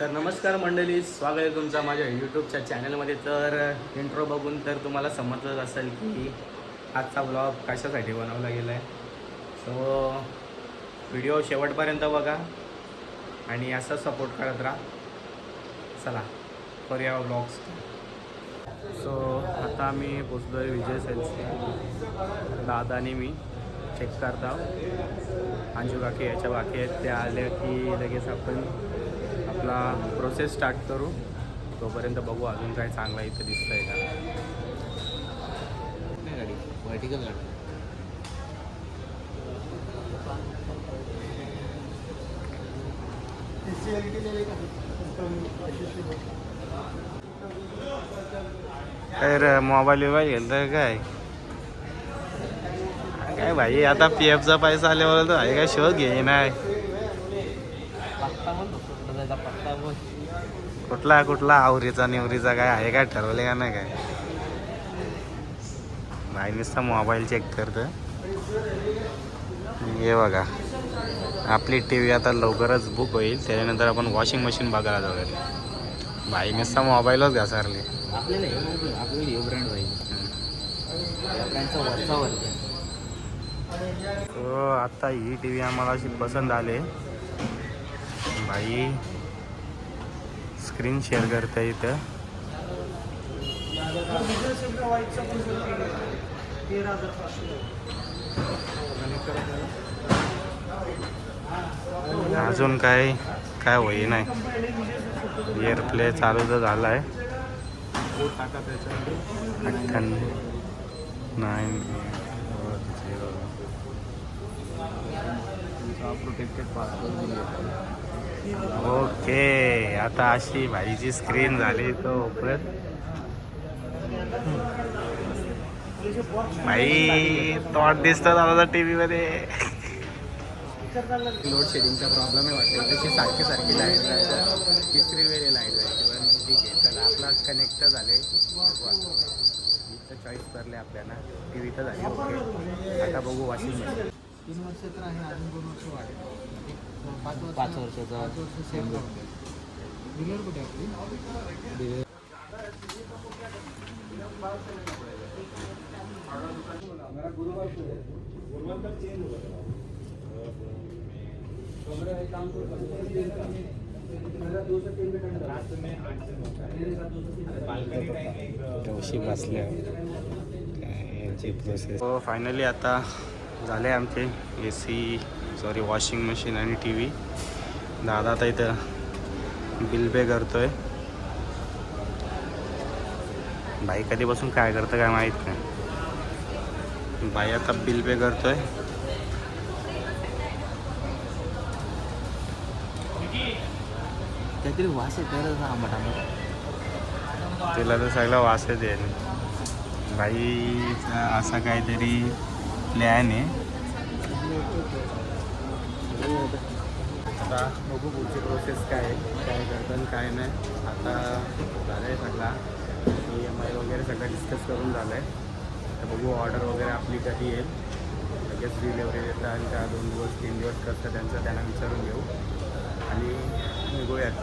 तर नमस्कार मंडळी स्वागत आहे तुमचा माझ्या यूट्यूबच्या चॅनलमध्ये तर इंट्रो बघून तर तुम्हाला समजलंच असेल की आजचा ब्लॉग कशासाठी बनवला गेला आहे सो व्हिडिओ शेवटपर्यंत बघा आणि असा सपोर्ट करत राहा. चला करूया ब्लॉग्स सो आता मी पोचलो आहे विजय सेल्स दादा आणि मी चेक करता अंजू काकी याच्या बाकी आहेत त्या आल्या की लगेच आपण आपला प्रोसेस स्टार्ट करू. तोपर्यंत बघू अजून काय चांगला इथं दिसतंय का. गाडी व्हर्टिकल गाडी. तर मोबाईल बिबाईल घेतलं काय? काय भाई आता पी एफचा पैसा आल्यावर तर आहे काय शोध घे नाही पत्ता बोल फक्त त्याचा पत्ता बोल कुठला कुठला आवरीचा निवरीचा काय आहे काय ठरवले का नाही काय? भाई नुसता मोबाईल चेक करतं. हे बघा. आपली टी व्ही आता लवकरच बुक होईल. त्याच्यानंतर आपण वॉशिंग मशीन बघायला जाऊयात भाई नुसता मोबाईलच घासारले आता ही टी व्ही आम्हाला अशी पसंत आले. भाई स्क्रीन शेअर करता इथं. अजून काय काय होई नाही एअर प्ले चालू तर झाला आहे अठ्ठ्याण्णव nine zero protected password okay आता अशी भाईची स्क्रीन झाली तो उपरत भाई तोंड दिसतात आता टी व्हीमध्ये लोड शेडिंगचा प्रॉब्लेम आहे वाटतं तशी सारखी सारखी लाइट जायचं तिसरी वेळी लाइट जायची पण ठीक आहे चला. आपला कनेक्ट झाले बघू चॉईस करले आपल्याला. टी व्ही तर झाली. ओके आता बघू वॉशिंग मशीन तीन वर्ष तर आहे अजून दोन वर्ष वाढेल. पाच वर्ष पाच वर्षाचा बसल्या यांची प्रोसेस फायनली आता झाले आमचे. A C sorry washing machine आणि टी व्ही दादा आता इथं बिल पे करतोय. बाई कधीपासून काय करतं काय माहीत नाही. बाई आता बिल पे करतोय. काहीतरी वास आहे तर आंबट आंबट तिला तर सगळं वासच येईल बाईचा असा काहीतरी प्लॅन आहे आता बघू पुढची प्रोसेस काय आहे काय करतं काय नाही. आता झालं आहे सगळा. ई एम आय वगैरे सगळं डिस्कस करून झालं आहे तर बघू ऑर्डर वगैरे आपली कधी येईल. लगेच डिलेवरी देतात आणि त्या दोन दिवस तीन दिवस कसं त्यांचं त्यांना विचारून घेऊ. आणि निघूयात.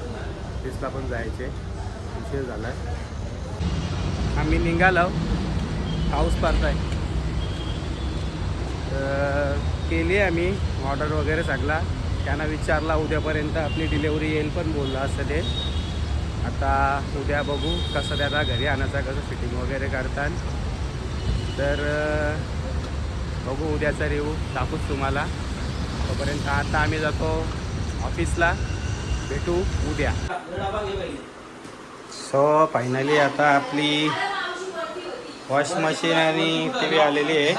ऑफिसला पण जायचे. उशीर झाला आहे आम्ही निघालो. पाऊस पडताय. तर केली आम्ही ऑर्डर वगैरे सगळा. त्यांना विचारला उद्यापर्यंत आपली डिलेवरी येईल पण बोलला असं ते. आता उद्या बघू कसं त्याला घरी आणायचं कसं फिटिंग वगैरे करतात. तर बघू उद्याचा रिव्ह्यू दाखवूच तुम्हाला. तोपर्यंत आता आम्ही जातो ऑफिसला भेटू उद्या. सो फायनली आता आपली वॉश मशीन आणि टी व्ही आलेली आहे.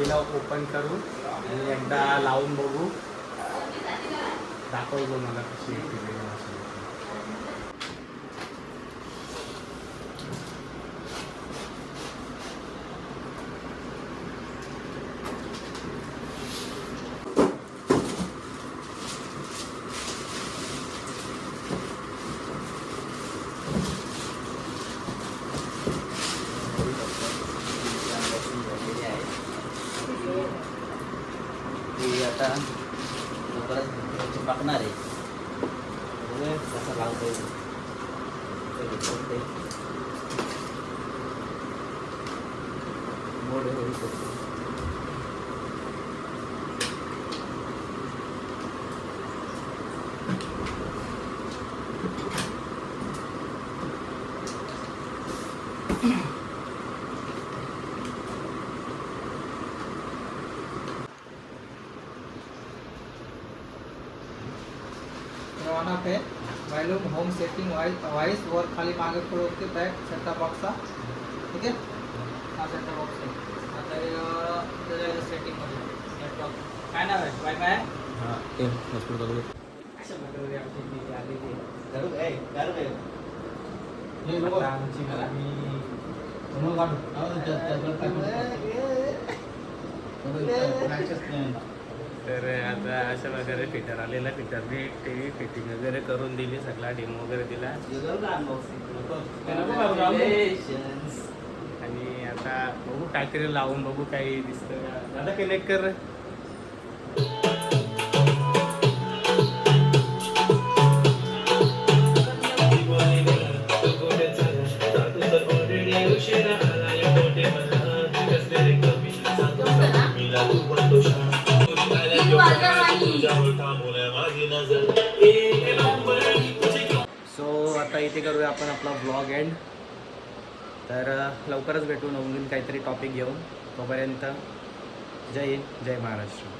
पहिला ओपन करू आणि एकदा लावून बघू. दाखवतो मला कशी आता लवकरच चिपकणार आहे बघूया कसं लावता येईल कसं घेता येईल. मोड होईल तसं. पे व्हॉल्यूम होम सेटिंग वाईज वर खाली मागे पुढे होते बॅक सेटअप बॉक्सचा ठीक आहे हा सेटअप बॉक्स आहे आता हे, सेटिंगमध्ये नेटवर्क काय नाव आहे वाय प्रकारे आमची तर आता अशा प्रकारे फिटर आलेला फिटरने टी व्ही फिटिंग वगैरे करून दिली सगळा डेमो वगैरे दिला. आणि आता बघू टाकीला लावून बघू काही दिसतं. दादा कनेक्ट कर सो आता इथे करूया आपण आपला ब्लॉग एंड तर लवकरच भेटू नवीन काहीतरी टॉपिक घेऊन. तोपर्यंत जय हिंद जय महाराष्ट्र.